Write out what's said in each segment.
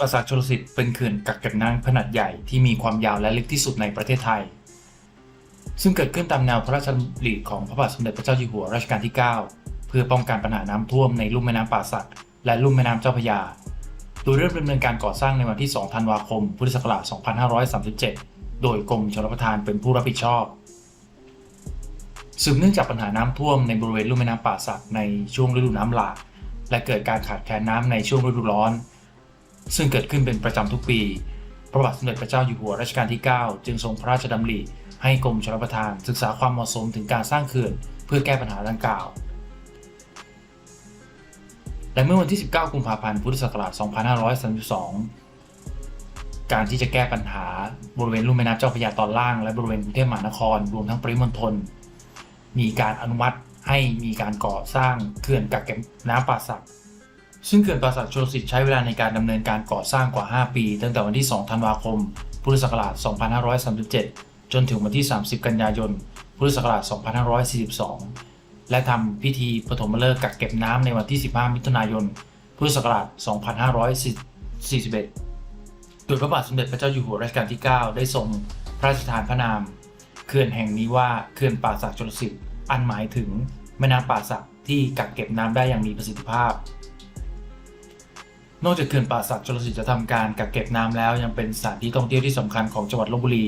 ปราสาทชลสิทธิ์เป็นเขื่อนกักเก็บน้ำขนาดใหญ่ที่มีความยาวและลึกที่สุดในประเทศไทย ซึ่งเกิดขึ้นตามแนวพระราชดำริของพระบาทสมเด็จพระเจ้าอยู่หัวรัชกาลที่ 9 เพื่อป้องกันปัญหาน้ำท่วมในลุ่มแม่น้ำป่าสักและลุ่มแม่น้ำเจ้าพระยา โดยเริ่มดำเนินการก่อสร้างในวันที่ 2 ธันวาคม พุทธศักราช 2537 โดยกรมชลประทานเป็นผู้รับผิดชอบ สืบเนื่องจากปัญหาน้ำท่วมในบริเวณลุ่มแม่น้ำป่าสักในช่วงฤดูน้ำหลากและเกิดการขาดแคลนน้ำในช่วงฤดูร้อน ซึ่งเกิดขึ้นเป็นประจำทุกปี พระบาทสมเด็จพระเจ้าอยู่หัวรัชกาลที่ 9 จึงทรงพระราชดำริ ให้กรมชลประทาน ศึกษาความเหมาะสมถึงการสร้างเขื่อนเพื่อแก้ปัญหาดังกล่าว และเมื่อวันที่ 19 กุมภาพันธ์พุทธศักราช 2532 การที่จะแก้ปัญหาบริเวณลุ่มแม่น้ำเจ้าพระยาตอนล่าง และบริเวณกรุงเทพมหานครรวมทั้งปริมณฑลมีการอนุมัติให้มีการก่อสร้างเขื่อนกักเก็บน้ำป่าสัก ซึ่งเขื่อนป่าสักชลสิทธิ์ใช้เวลาในการดำเนินการก่อสร้างกว่า 5 ปี ตั้งแต่วันที่ 2 ธันวาคม พุทธศักราช 2537 จนถึงวันที่ 30 กันยายน พุทธศักราช 2542 และทำพิธีปฐมฤกษ์กักเก็บน้ำในวันที่ 15 มิถุนายน พุทธศักราช 2541 โดยพระบาทสมเด็จพระเจ้าอยู่หัวรัชกาลที่ 9 ได้ทรงพระราชทานพระนาม เขื่อนแห่งนี้ว่าเขื่อนป่าสักชลสิทธิ์อันหมายถึงแม่น้ำป่าสักที่กักเก็บน้ำได้อย่างมีประสิทธิภาพ นอกจากเขื่อนป่าสักชลสิทธิ์จะทำการกักเก็บน้ำแล้วยังเป็นสถานที่ท่องเที่ยวที่สำคัญของจังหวัดลบบุรี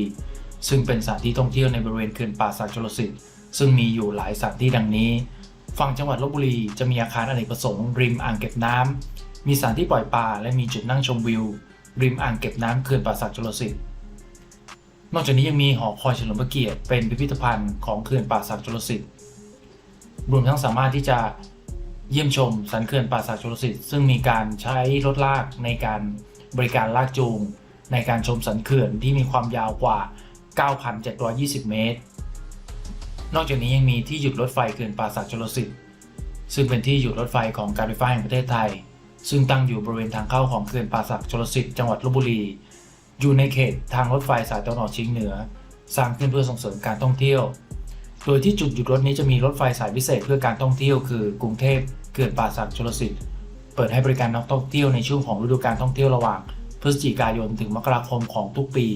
ซึ่งเป็นสถานที่ท่องเที่ยวในบริเวณเขื่อนป่าสักชลสิทธิ์ซึ่งมีอยู่หลายสถานที่ดังนี้ ฝั่งจังหวัดลบบุรีจะมีอาคารอเนกประสงค์ริมอ่างเก็บน้ำมีสถานที่ปล่อยปลาและมีจุดนั่งชมวิว ริมอ่างเก็บน้ำเขื่อนป่าสักชลสิทธิ์นอกจากนี้ยังมีหอคอยเฉลิมพระเกียรติเป็นพิพิธภัณฑ์ของเขื่อนป่าสักชลสิทธิ์รวมทั้งสามารถที่จะ เยี่ยมชมสันเขื่อนป่าสักชลสิทธิ์ซึ่งมีการใช้รถลากในการบริการลากจูง ในการชมสันเขื่อนที่มีความยาวกว่า 9,720 เมตร นอกจากนี้ยังมีที่หยุดรถไฟเขื่อนป่าสักชลสิทธิ์ซึ่งเป็นที่หยุดรถไฟของการไฟฟ้าแห่งประเทศไทย ซึ่งตั้งอยู่บริเวณทางเข้าของเขื่อนป่าสักชลสิทธิ์จังหวัดลบบุรี อยู่ในเขตทางรถไฟสายตะวันออกเฉียงเหนือ สร้างขึ้นเพื่อส่งเสริมการท่องเที่ยว โดยที่จุดหยุดรถนี้จะมีรถไฟสายพิเศษเพื่อการท่องเที่ยวคือกรุงเทพเขื่อนป่าสักชลสิทธิ์เปิดให้บริการนักท่องเที่ยวในช่วงของฤดูการท่องเที่ยวระหว่าง พฤศจิกายนถึงมกราคมของทุกปี